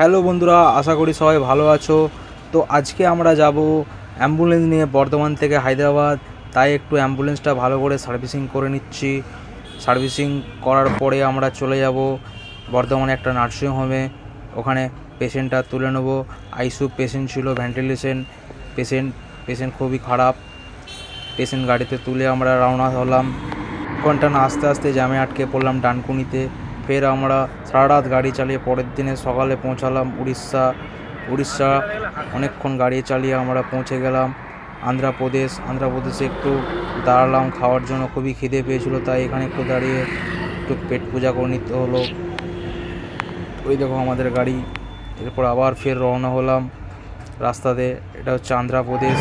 Hello বন্ধুরা, আশা করি সবাই ভালো আছো। তো আজকে আমরা যাব অ্যাম্বুলেন্স নিয়ে বর্ধমান থেকে হায়দ্রাবাদ। তাই একটু অ্যাম্বুলেন্সটা ভালো করে সার্ভিসিং করে নিচ্ছি। সার্ভিসিং করার পরে আমরা চলে যাব বর্ধমানে একটা নার্সিং হোমে ওখানে পেশেন্টটা তুলে নেব। আইসিউ পেশেন্ট ছিল ভেন্টিলেশন পেশেন্ট পেশেন্ট খুবই খারাপ। পেশেন্ট গাড়িতে তুলে আমরা রওনা হলাম। না আস্তে আস্তে জ্যামে আটকে পড়লাম ডানকুনিতে। ফের আমরা সারা রাত গাড়ি চালিয়ে পরের দিনে সকালে পৌঁছালাম উড়িষ্যা। উড়িষ্যা অনেকক্ষণ গাড়ি চালিয়ে আমরা পৌঁছে গেলাম। আন্ধ্রপ্রদেশ, আন্ধ্রপ্রদেশে একটু দাঁড়ালাম, খাওয়ার জন্য খুবই খিদে পেয়েছিল, তাই এখানে একটু দাঁড়িয়ে একটু পেট পূজা করে নিতে হলো। ওই দেখো আমাদের গাড়ি, এরপর আবার ফের রওনা হলাম রাস্তাতে, এটা হচ্ছে আন্ধ্রপ্রদেশ।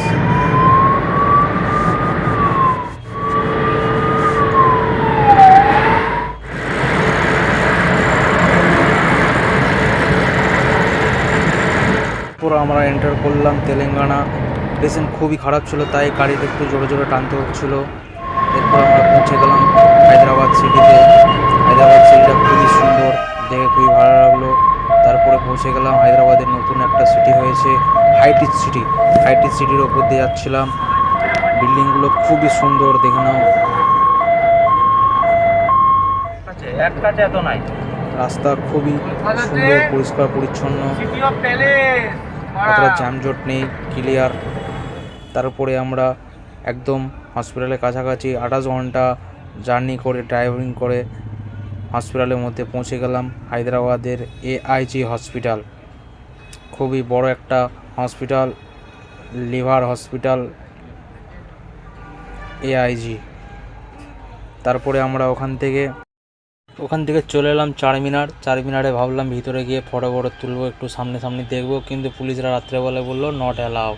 পুরো আমরা এন্টার করলাম তেলেঙ্গানা। পেশেন্ট খুবই খারাপ ছিল তাই গাড়িতে একটু জোরে জোরে টানতে হচ্ছিল। এরপর আমরা পৌঁছে গেলাম হায়দ্রাবাদ সিটিতে। হায়দ্রাবাদ সিটিটা খুবই সুন্দর দেখে খুবই ভালো লাগল। তারপরে পৌঁছে গেলাম হায়দ্রাবাদের নতুন একটা সিটি হয়েছে হাইটিচ সিটি হাইটিচ সিটির ওপর দিয়ে যাচ্ছিলাম। বিল্ডিংগুলো খুবই সুন্দর দেখে নাও। নাই। রাস্তা খুবই সুন্দর পরিষ্কার পরিচ্ছন্ন। অতটা জ্যামজট নেই ক্লিয়ার তারপরে আমরা একদম হসপিটালের কাছাকাছি আঠাশ ঘণ্টা জার্নি করে ড্রাইভিং করে হসপিটালের মধ্যে পৌঁছে গেলাম হায়দ্রাবাদের এআইজি হসপিটাল খুবই বড় একটা হসপিটাল লিভার হসপিটাল এআইজি তারপরে আমরা ওখান থেকে ওখান থেকে চলে এলাম চারমিনার চারমিনারে ভাবলাম ভিতরে গিয়ে ফটো ফটো তুলবো, একটু সামনে সামনে দেখব, কিন্তু পুলিশরা রাত্রেবেলা বলল নট অ্যালাউ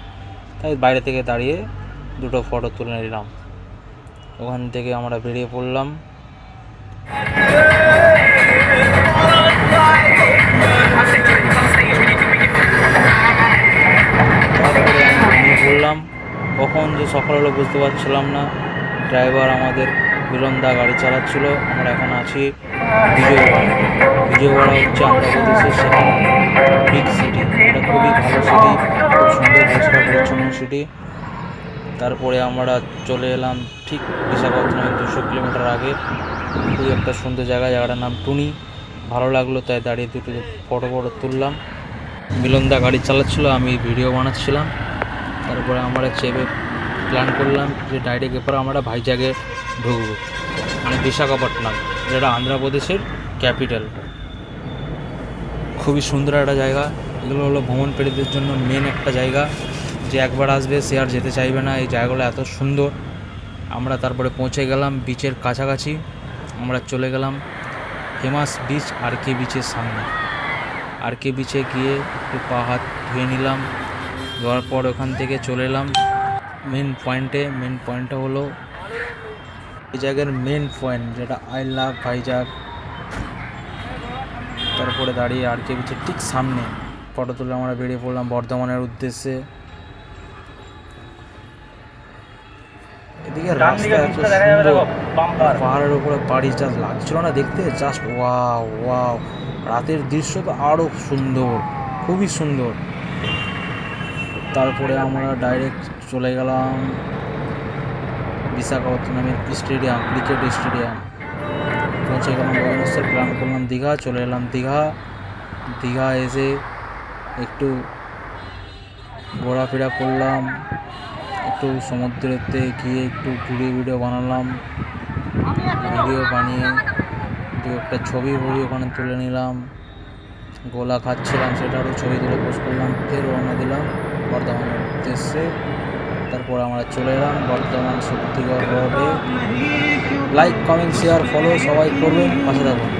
তাই বাইরে থেকে দাঁড়িয়ে দুটো ফটো তুলে নিলাম। ওখান থেকে আমরা বেরিয়ে পড়লাম। পড়লাম। কখন যে সকাল হলো বুঝতে পারছিলাম না। ড্রাইভার আমাদের বিলন্দা গাড়ি চালাচ্ছিল। আমরা এখন আছি বিজয়ওয়াড়া বিজয়ওয়াড়া হচ্ছে আন্ধ্রপ্রদেশের সেখানে বিগ সিটি এটা খুবই ভালো সিটি খুব সুন্দর পরিষ্কার পরিচ্ছন্ন সিটি তারপরে আমরা চলে এলাম ঠিক বিশাখাপত্তনমের দুশো কিলোমিটার আগে। খুবই একটা সুন্দর জায়গা, জায়গাটার নাম টুনি। ভালো লাগল, তাই দাঁড়িয়ে দুটো ফটো ফটো তুললাম। মিলনদা গাড়ি চালাচ্ছিল, আমি ভিডিও বানাচ্ছিলাম। তারপরে আমরা চেপে প্ল্যান করলাম যে ডাইরেক্ট এরপর আমরা ভাইজাগে ঢুকবো মানে বিশাখাপট্টনম, যেটা আন্ধ্রপ্রদেশের ক্যাপিটাল। খুবই সুন্দর একটা জায়গা। এগুলো হলো ভ্রমণ প্রেরীদের জন্য মেন একটা জায়গা। যে একবার আসবে, সে আর যেতে চাইবে না। এই জায়গাগুলো এত সুন্দর। আমরা তারপরে পৌঁছে গেলাম বিচের কাছাকাছি। আমরা চলে গেলাম ফেমাস বিচ আর কে বিচের সামনে। আর কে বিচে গিয়ে একটু পা হাত ধুয়ে নিলাম। যাওয়ার পর ওখান থেকে চলে এলাম। মেন পয়েন্টে মেন পয়েন্টটা হলো এই জায়গার মেন পয়েন্ট যেটা আই লাভ ভাইজাগ তারপরে দাঁড়িয়ে আর কে বিচের ঠিক সামনে। ফটো তুলে আমরা বেরিয়ে পড়লাম বর্ধমানের উদ্দেশ্যে। এদিকে রাস্তা এত সুন্দর। পাহাড়ের উপরে বাড়ি যা লাগছিল না দেখতে জাস্ট ওয়াও ওয়াও রাতের দৃশ্য তো আরও সুন্দর খুবই সুন্দর। তারপরে আমরা ডাইরেক্ট চলে গেলাম। বিশাখাপত্তনমের স্টেডিয়াম ক্রিকেট স্টেডিয়াম। পৌঁছে গেলাম ভুবনেশ্বর প্ল্যান করলাম দীঘা, চলে এলাম দীঘা। দীঘা এসে একটু ঘোরাফেরা করলাম, একটু সমুদ্রেতে গিয়ে একটু ভিডিও ভিডিও বানালাম, ভিডিও বানিয়ে দু একটা ছবি ফবি ওখানে তুলে নিলাম। গোলা খাচ্ছিলাম, সেটারও ছবি তুলে পোস্ট করলাম, ফের রওনা দিলাম বর্ধমানের উদ্দেশ্যে। তারপর আমরা চলে এলাম বর্তমান Shaktigarh like comment share follow সবাই করবেন পাশে থাকুন।